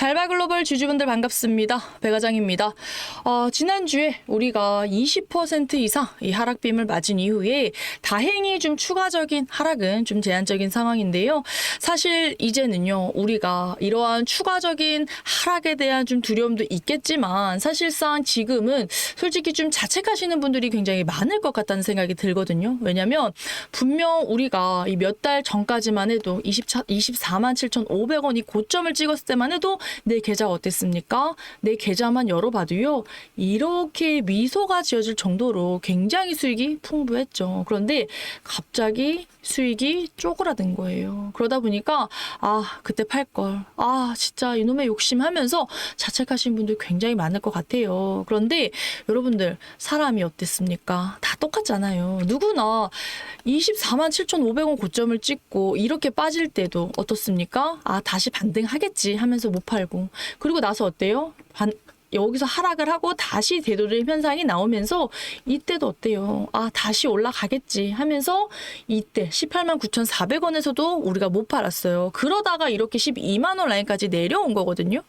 달바글로벌 주주분들 반갑습니다. 배과장입니다. 어, 지난주에 우리가 20% 이상 이 하락빔을 맞은 이후에 다행히 좀 추가적인 하락은 좀 제한적인 상황인데요. 사실 이제는요, 우리가 이러한 추가적인 하락에 대한 좀 두려움도 있겠지만 사실상 지금은 솔직히 좀 자책하시는 분들이 굉장히 많을 것 같다는 생각이 들거든요. 왜냐면 분명 우리가 이 몇 달 전까지만 해도 24, 24만 7,500원이 고점을 찍었을 때만 해도 내 계좌 어땠습니까? 내 계좌만 열어봐도요. 이렇게 미소가 지어질 정도로 굉장히 수익이 풍부했죠. 그런데 갑자기 수익이 쪼그라든 거예요. 그러다 보니까 아 그때 팔 걸. 아 진짜 이놈의 욕심하면서 자책하신 분들 굉장히 많을 것 같아요. 그런데 여러분들 사람이 어땠습니까? 다 똑같잖아요. 누구나 24만 7,500원 고점을 찍고 이렇게 빠질 때도 어떻습니까? 아 다시 반등하겠지 하면서 못 팔고 그리고 나서 어때요? 반, 여기서 하락을 하고 다시 되돌림 현상이 나오면서 이때도 어때요? 아, 다시 올라가겠지 하면서 이때 18만 9,400원에서도 우리가 못 팔았어요. 그러다가 이렇게 12만 원 라인까지 내려온 거거든요.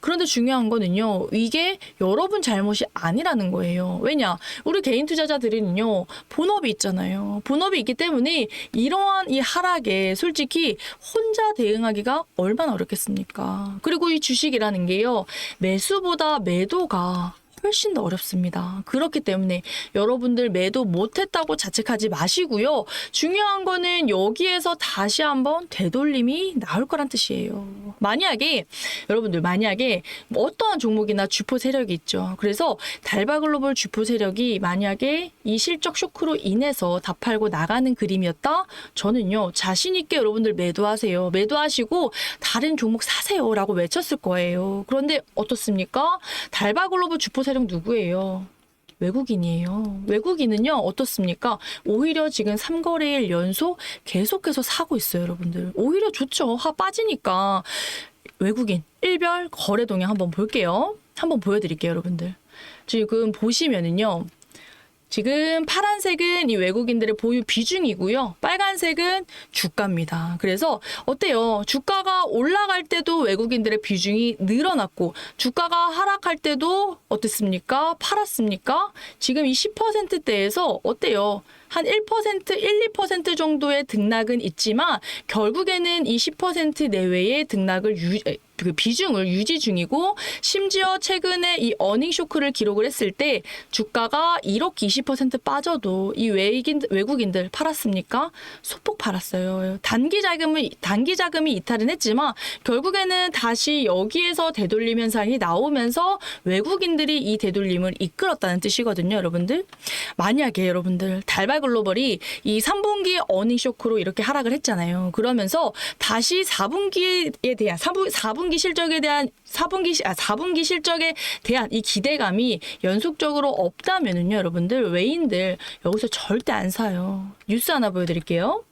그런데 중요한 거는요. 이게 여러분 잘못이 아니라는 거예요. 왜냐? 우리 개인 투자자들은요. 본업이 있잖아요. 본업이 있기 때문에 이러한 이 하락에 솔직히 혼자 대응하기가 얼마나 어렵겠습니까? 그리고 이 주식이라는 게요. 매수보다 매도가 훨씬 더 어렵습니다. 그렇기 때문에 여러분들 매도 못했다고 자책하지 마시고요. 중요한 거는 여기에서 다시 한번 되돌림이 나올 거란 뜻이에요. 만약에 여러분들 만약에 뭐 어떠한 종목이나 주포 세력이 있죠. 그래서 달바글로벌 주포 세력이 만약에 이 실적 쇼크로 인해서 다 팔고 나가는 그림이었다. 저는요 자신 있게 여러분들 매도하세요. 매도하시고 다른 종목 사세요라고 외쳤을 거예요. 그런데 어떻습니까? 달바글로벌 주포 세력 누구예요? 외국인이에요. 외국인은요, 어떻습니까? 오히려 지금 3거래일 연속 계속해서 사고 있어요, 여러분들. 오히려 좋죠. 하 빠지니까. 외국인, 일별 거래 동향 한번 볼게요. 한번 보여드릴게요, 여러분들. 지금 보시면은요, 지금 파란색은 이 외국인들의 보유 비중이고요. 빨간색은 주가입니다. 그래서 어때요? 주가가 올라갈 때도 외국인들의 비중이 늘어났고 주가가 하락할 때도 어땠습니까? 팔았습니까? 지금 이 10%대에서 어때요? 한 1%, 1, 2% 정도의 등락은 있지만 결국에는 이10% 내외의 등락을 유, 그 비중을 유지 중이고 심지어 최근에 이 어닝 쇼크를 기록을 했을 때 주가가 1억 20% 빠져도 이 외국인 외국인들 팔았습니까? 소폭 팔았어요. 단기 자금을 단기 자금이 이탈은 했지만 결국에는 다시 여기에서 되돌림 현상이 나오면서 외국인들이 이 되돌림을 이끌었다는 뜻이거든요, 여러분들. 만약에 여러분들 달발 글로벌이 이 3분기 어닝 쇼크로 이렇게 하락을 했잖아요. 그러면서 다시 4분기에 대한 4분, 4분기 실적에 대한 4분기 시- 아 4분기 실적에 대한 이 기대감이 연속적으로 없다면은요, 여러분들 외인들 여기서 절대 안 사요. 뉴스 하나 보여드릴게요.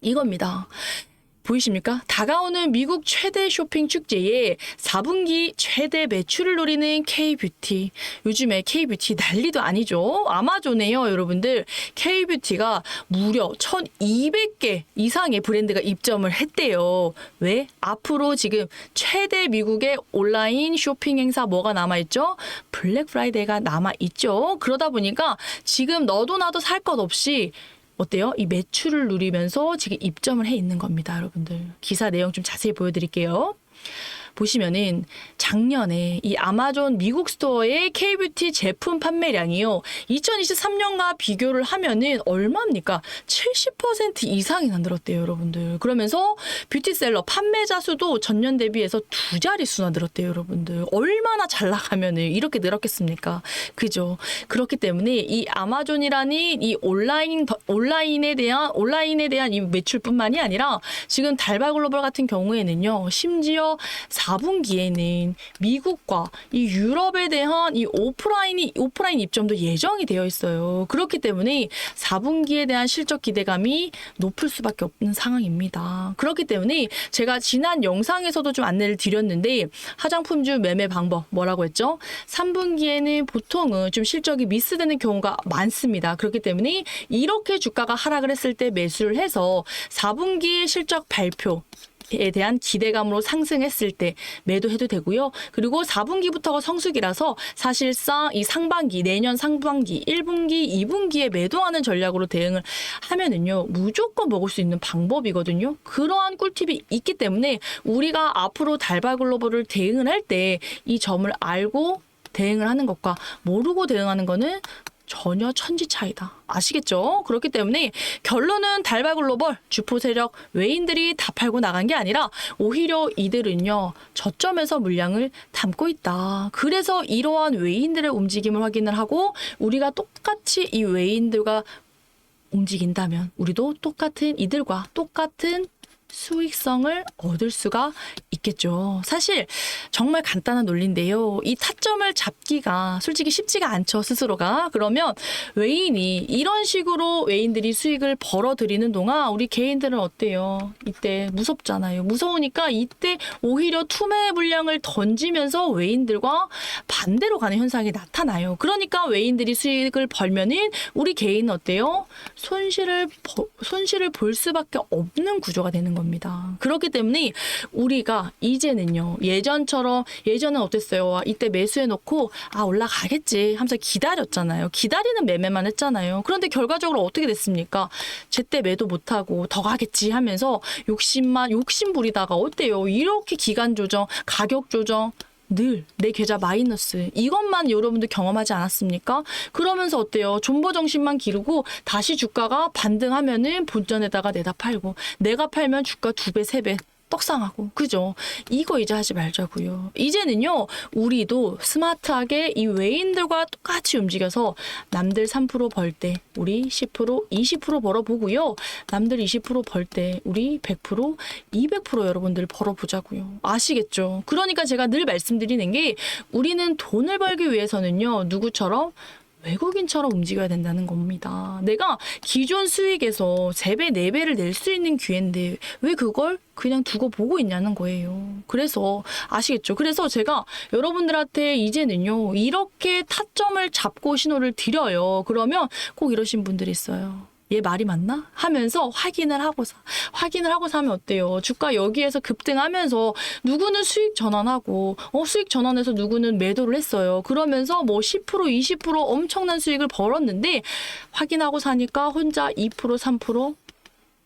이겁니다. 보이십니까? 다가오는 미국 최대 쇼핑 축제에 4분기 최대 매출을 노리는 K-뷰티. 요즘에 K-뷰티 난리도 아니죠. 아마존에요, 여러분들. K-뷰티가 무려 1,200개 이상의 브랜드가 입점을 했대요. 왜? 앞으로 지금 최대 미국의 온라인 쇼핑 행사 뭐가 남아있죠? 블랙 프라이데이가 남아있죠. 그러다 보니까 지금 너도 나도 살 것 없이 어때요? 이 매출을 누리면서 지금 입점을 해 있는 겁니다, 여러분들. 기사 내용 좀 자세히 보여드릴게요. 보시면은 작년에 이 아마존 미국 스토어의 K뷰티 제품 판매량이요. 2023년과 비교를 하면은 얼마입니까? 70% 이상이나 늘었대요, 여러분들. 그러면서 뷰티셀러 판매자 수도 전년 대비해서 두 자릿수나 늘었대요, 여러분들. 얼마나 잘 나가면은 이렇게 늘었겠습니까? 그죠? 그렇기 때문에 이 아마존이라는 이 온라인 온라인에 대한 온라인에 대한 이 매출뿐만이 아니라 지금 달바 글로벌 같은 경우에는요. 심지어 4 분기에는 미국과 이 유럽에 대한 이 오프라인이 오프라인 입점도 예정이 되어 있어요. 그렇기 때문에 4분기에 대한 실적 기대감이 높을 수밖에 없는 상황입니다. 그렇기 때문에 제가 지난 영상에서도 좀 안내를 드렸는데 화장품주 매매 방법 뭐라고 했죠? 3분기에는 보통은 좀 실적이 미스되는 경우가 많습니다. 그렇기 때문에 이렇게 주가가 하락을 했을 때 매수를 해서 4분기 실적 발표 에 대한 기대감으로 상승했을 때 매도해도 되고요. 그리고 4분기부터가 성수기라서 사실상 이 상반기, 내년 상반기, 1분기, 2분기에 매도하는 전략으로 대응을 하면은요, 무조건 먹을 수 있는 방법이거든요. 그러한 꿀팁이 있기 때문에 우리가 앞으로 달바 글로벌을 대응을 할 때 이 점을 알고 대응을 하는 것과 모르고 대응하는 거는 전혀 천지 차이다. 아시겠죠? 그렇기 때문에 결론은 달바 글로벌 주포 세력 외인들이 다 팔고 나간 게 아니라 오히려 이들은요 저점에서 물량을 담고 있다. 그래서 이러한 외인들의 움직임을 확인을 하고 우리가 똑같이 이 외인들과 움직인다면 우리도 똑같은 이들과 똑같은 수익성을 얻을 수가 있겠죠. 사실 정말 간단한 논리인데요. 이 타점을 잡기가 솔직히 쉽지가 않죠, 스스로가. 그러면 외인이 이런 식으로 외인들이 수익을 벌어들이는 동안 우리 개인들은 어때요? 이때 무섭잖아요. 무서우니까 이때 오히려 투매 물량을 던지면서 외인들과 반대로 가는 현상이 나타나요. 그러니까 외인들이 수익을 벌면은 우리 개인은 어때요? 손실을 버- 손실을 볼 수밖에 없는 구조가 되는 겁니다. 그렇기 때문에 우리가 이제는요 예전처럼 예전엔 어땠어요? 와, 이때 매수해 놓고 아 올라가겠지 하면서 기다렸잖아요. 기다리는 매매만 했잖아요. 그런데 결과적으로 어떻게 됐습니까? 제때 매도 못하고 더 가겠지 하면서 욕심만 욕심 부리다가 어때요? 이렇게 기간 조정, 가격 조정 늘 내 계좌 마이너스 이것만 여러분들 경험하지 않았습니까? 그러면서 어때요? 존버 정신만 기르고 다시 주가가 반등하면은 본전에다가 내다 팔고 내가 팔면 주가 두 배 세 배 떡상하고 그죠? 이거 이제 하지 말자고요. 이제는요 우리도 스마트하게 이 외인들과 똑같이 움직여서 남들 3%벌 때 우리 10% 20% 벌어보고요. 남들 20%벌 때 우리 100% 200% 여러분들 벌어보자고요. 아시겠죠? 그러니까 제가 늘 말씀드리는 게 우리는 돈을 벌기 위해서는요 누구처럼 외국인처럼 움직여야 된다는 겁니다. 내가 기존 수익에서 3배, 4배를 낼 수 있는 기회인데 왜 그걸 그냥 두고 보고 있냐는 거예요. 그래서 아시겠죠? 그래서 제가 여러분들한테 이제는요, 이렇게 타점을 잡고 신호를 드려요. 그러면 꼭 이러신 분들이 있어요. 얘 말이 맞나? 하면서 확인을 하고서 확인을 하고 사면 어때요? 주가 여기에서 급등하면서 누구는 수익 전환하고 어 수익 전환해서 누구는 매도를 했어요. 그러면서 뭐 10% 20% 엄청난 수익을 벌었는데 확인하고 사니까 혼자 2% 3%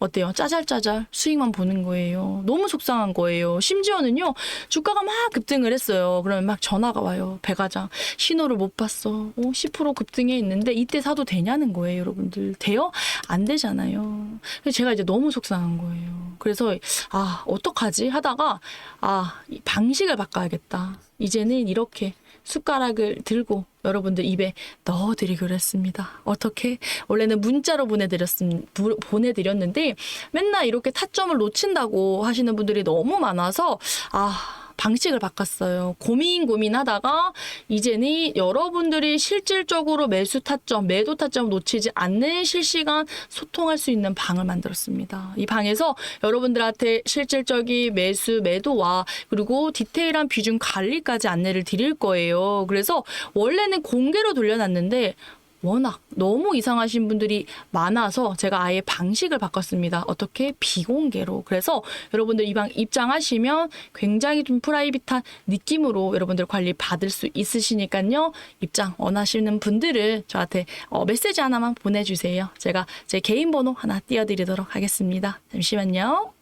어때요? 짜잘짜잘 수익만 보는 거예요. 너무 속상한 거예요. 심지어는요, 주가가 막 급등을 했어요. 그러면 막 전화가 와요. 배가장. 신호를 못 봤어. 어, 10% 급등해 있는데 이때 사도 되냐는 거예요, 여러분들. 돼요? 안 되잖아요. 그래서 제가 이제 너무 속상한 거예요. 그래서, 아, 어떡하지? 하다가, 아, 이 방식을 바꿔야겠다. 이제는 이렇게 숟가락을 들고 여러분들 입에 넣어드리기로 했습니다. 어떻게? 원래는 문자로 보내드렸음, 부- 보내드렸는데 맨날 이렇게 타점을 놓친다고 하시는 분들이 너무 많아서 아, 방식을 바꿨어요. 고민 고민하다가 이제는 여러분들이 실질적으로 매수 타점, 매도 타점 놓치지 않는 실시간 소통할 수 있는 방을 만들었습니다. 이 방에서 여러분들한테 실질적인 매수, 매도와 그리고 디테일한 비중 관리까지 안내를 드릴 거예요. 그래서 원래는 공개로 돌려놨는데 워낙 너무 이상하신 분들이 많아서 제가 아예 방식을 바꿨습니다. 어떻게 비공개로. 그래서 여러분들 이방 입장하시면 굉장히 좀 프라이빗한 느낌으로 여러분들 관리 받을 수 있으시니까요. 입장 원하시는 분들은 저한테 어, 메시지 하나만 보내주세요. 제가 제 개인 번호 하나 띄워드리도록 하겠습니다. 잠시만요.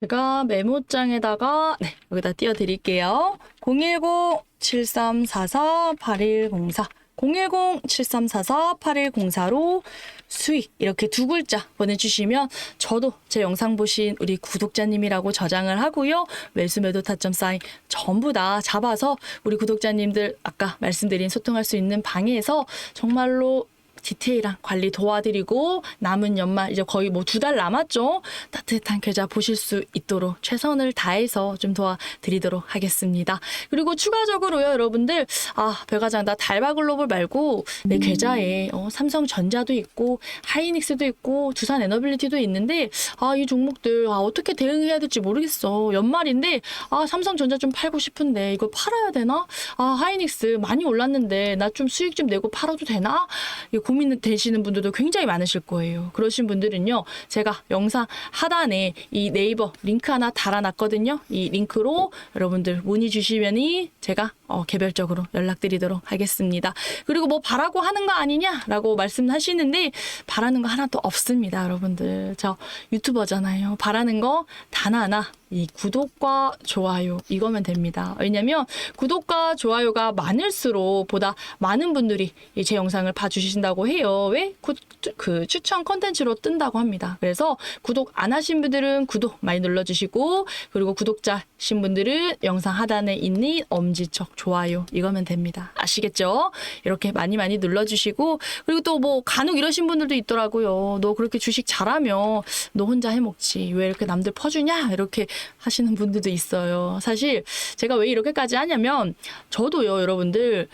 제가 메모장에다가 네, 여기다 띄워드릴게요. 010-7344-8104 010-7344-8104로 수익 이렇게 두 글자 보내주시면 저도 제 영상 보신 우리 구독자님이라고 저장을 하고요. 매수 매도 타점 사인 전부 다 잡아서 우리 구독자님들 아까 말씀드린 소통할 수 있는 방에서 정말로 디테일한 관리 도와드리고 남은 연말 이제 거의 뭐 두 달 남았죠. 따뜻한 계좌 보실 수 있도록 최선을 다해서 좀 도와드리도록 하겠습니다. 그리고 추가적으로요, 여러분들 아 배가장 나 달바 글로벌 말고 내 계좌에 어, 삼성전자도 있고 하이닉스도 있고 두산 에너빌리티도 있는데 아 이 종목들 아, 어떻게 대응해야 될지 모르겠어. 연말인데 아 삼성전자 좀 팔고 싶은데 이거 팔아야 되나? 아 하이닉스 많이 올랐는데 나 좀 수익 좀 내고 팔아도 되나? 이 고민 되시는 분들도 굉장히 많으실 거예요. 그러신 분들은요, 제가 영상 하단에 이 네이버 링크 하나 달아놨거든요. 이 링크로 여러분들 문의 주시면이 제가 어, 개별적으로 연락드리도록 하겠습니다. 그리고 뭐 바라고 하는 거 아니냐라고 말씀하시는데 바라는 거 하나도 없습니다, 여러분들. 저 유튜버잖아요. 바라는 거 단 하나 이 구독과 좋아요 이거면 됩니다. 왜냐면 구독과 좋아요가 많을수록 보다 많은 분들이 이제 영상을 봐주신다고 해요. 왜? 구, 그 추천 컨텐츠로 뜬다고 합니다. 그래서 구독 안 하신 분들은 구독 많이 눌러주시고 그리고 구독자신 분들은 영상 하단에 있는 엄지척 좋아요 이거면 됩니다. 아시겠죠? 이렇게 많이 많이 눌러주시고 그리고 또 뭐 간혹 이러신 분들도 있더라고요. 너 그렇게 주식 잘하면 너 혼자 해먹지 왜 이렇게 남들 퍼주냐 이렇게 하시는 분들도 있어요. 사실 제가 왜 이렇게까지 하냐면 저도요 여러분들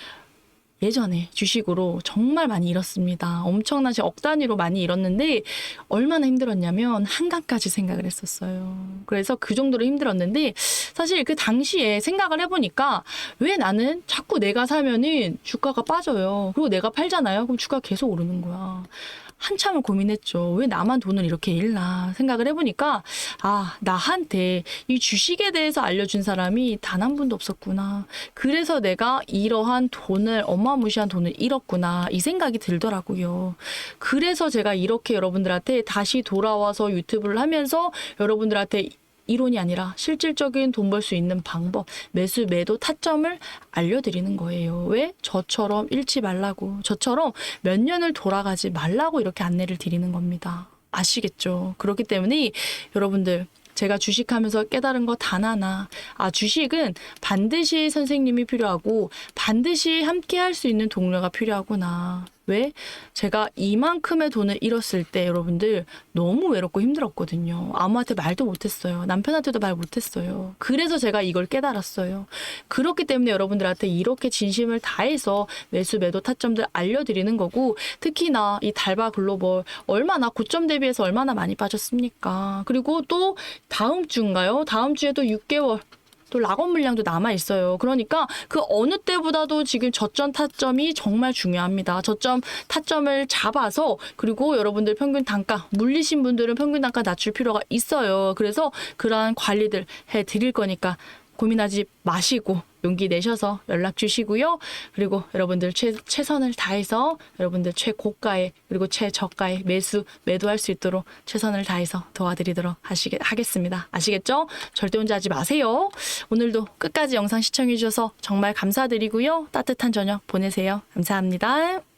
예전에 주식으로 정말 많이 잃었습니다. 엄청난 억 단위로 많이 잃었는데 얼마나 힘들었냐면 한강까지 생각을 했었어요. 그래서 그 정도로 힘들었는데 사실 그 당시에 생각을 해보니까 왜 나는 자꾸 내가 사면은 주가가 빠져요. 그리고 내가 팔잖아요. 그럼 주가 계속 오르는 거야. 한참을 고민했죠. 왜 나만 돈을 이렇게 잃나 생각을 해보니까 아 나한테 이 주식에 대해서 알려준 사람이 단 한 분도 없었구나. 그래서 내가 이러한 돈을 어마무시한 돈을 잃었구나 이 생각이 들더라고요. 그래서 제가 이렇게 여러분들한테 다시 돌아와서 유튜브를 하면서 여러분들한테 이론이 아니라 실질적인 돈 벌 수 있는 방법, 매수, 매도 타점을 알려드리는 거예요. 왜? 저처럼 잃지 말라고, 저처럼 몇 년을 돌아가지 말라고 이렇게 안내를 드리는 겁니다. 아시겠죠? 그렇기 때문에 여러분들 제가 주식하면서 깨달은 거단 하나. 아, 주식은 반드시 선생님이 필요하고 반드시 함께 할 수 있는 동료가 필요하구나. 왜? 제가 이만큼의 돈을 잃었을 때 여러분들 너무 외롭고 힘들었거든요. 아무한테 말도 못했어요. 남편한테도 말 못했어요. 그래서 제가 이걸 깨달았어요. 그렇기 때문에 여러분들한테 이렇게 진심을 다해서 매수 매도 타점들 알려드리는 거고 특히나 이 달바 글로벌 얼마나 고점 대비해서 얼마나 많이 빠졌습니까? 그리고 또 다음 주인가요? 다음 주에도 6개월 또 락업 물량도 남아 있어요. 그러니까 그 어느 때보다도 지금 저점 타점이 정말 중요합니다. 저점 타점을 잡아서 그리고 여러분들 평균 단가 물리신 분들은 평균 단가 낮출 필요가 있어요. 그래서 그러한 관리들 해 드릴 거니까 고민하지 마시고 용기 내셔서 연락 주시고요. 그리고 여러분들 최, 최선을 다해서 여러분들 최고가에 그리고 최저가에 매수 매도할 수 있도록 최선을 다해서 도와드리도록 하시게 하겠습니다. 아시겠죠? 절대 혼자 하지 마세요. 오늘도 끝까지 영상 시청해 주셔서 정말 감사드리고요. 따뜻한 저녁 보내세요. 감사합니다.